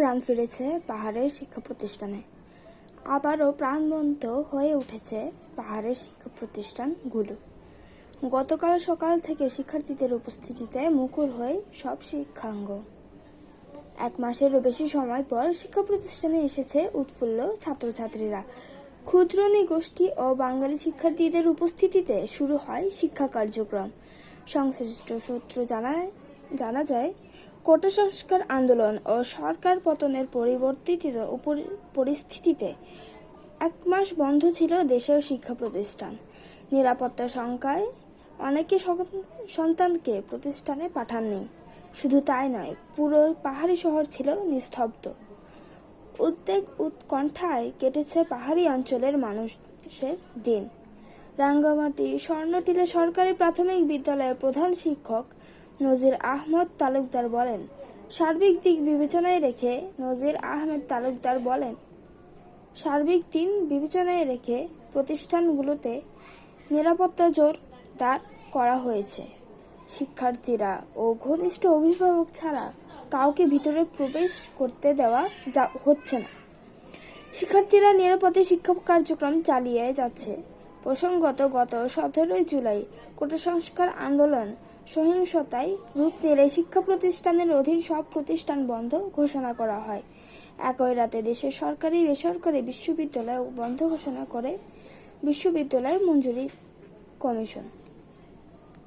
প্রাণ ফিরেছে পাহাড়ের শিক্ষা প্রতিষ্ঠানে আবারও প্রাণবন্ত হয়ে উঠেছে পাহাড়ের শিক্ষা প্রতিষ্ঠানগুলো গতকাল সকাল থেকে শিক্ষার্থীদের উপস্থিতিতে মুখর হয়ে সব শিক্ষাঙ্গ। এক মাসেরও বেশি সময় পর শিক্ষা প্রতিষ্ঠানে এসেছে উৎফুল্ল ছাত্রছাত্রীরা। ক্ষুদ্র গোষ্ঠী ও বাঙালি শিক্ষার্থীদের উপস্থিতিতে শুরু হয় শিক্ষা কার্যক্রম। সংশ্লিষ্ট সূত্র জানায় জানা যায় কোটা সংস্কার আন্দোলন ও সরকার পতনের পরিবর্তিত পরিস্থিতিতে এক মাস বন্ধ ছিল দেশের শিক্ষা প্রতিষ্ঠান। নিরাপত্তা শঙ্কায় অনেকে সন্তানকে প্রতিষ্ঠানে পাঠাননি। শুধু তাই নয়, পুরো পাহাড়ি শহর ছিল নিস্তব্ধ। উদ্বেগ উৎকণ্ঠায় কেটেছে পাহাড়ি অঞ্চলের মানুষের দিন। রাঙ্গামাটি স্বর্ণটিলা সরকারি প্রাথমিক বিদ্যালয়ের প্রধান শিক্ষক নজির আহমদ তালুকদার বলেন, সার্বিক দিক বিবেচনায় রেখে নজির আহমেদ তালুকদার বলেন, সার্বিক দিন বিবেচনায় রেখে প্রতিষ্ঠানগুলোতে নিরাপত্তা জোরদার করা হয়েছে। শিক্ষার্থীরা ও ঘনিষ্ঠ অভিভাবক ছাড়া কাউকে ভিতরে প্রবেশ করতে দেওয়া যা হচ্ছে না। শিক্ষার্থীরা নিরাপদে শিক্ষা কার্যক্রম চালিয়ে যাচ্ছে। প্রসঙ্গত গত সতেরোই জুলাই কোটা সংস্কার আন্দোলন সহিংসতায় রূপ নিলে শিক্ষা প্রতিষ্ঠানের অধীন সব প্রতিষ্ঠান বন্ধ ঘোষণা করা হয়। একই রাতে দেশের সরকারি, বেসরকারি বিশ্ববিদ্যালয় বন্ধ ঘোষণা করে বিশ্ববিদ্যালয় মঞ্জুরি কমিশন।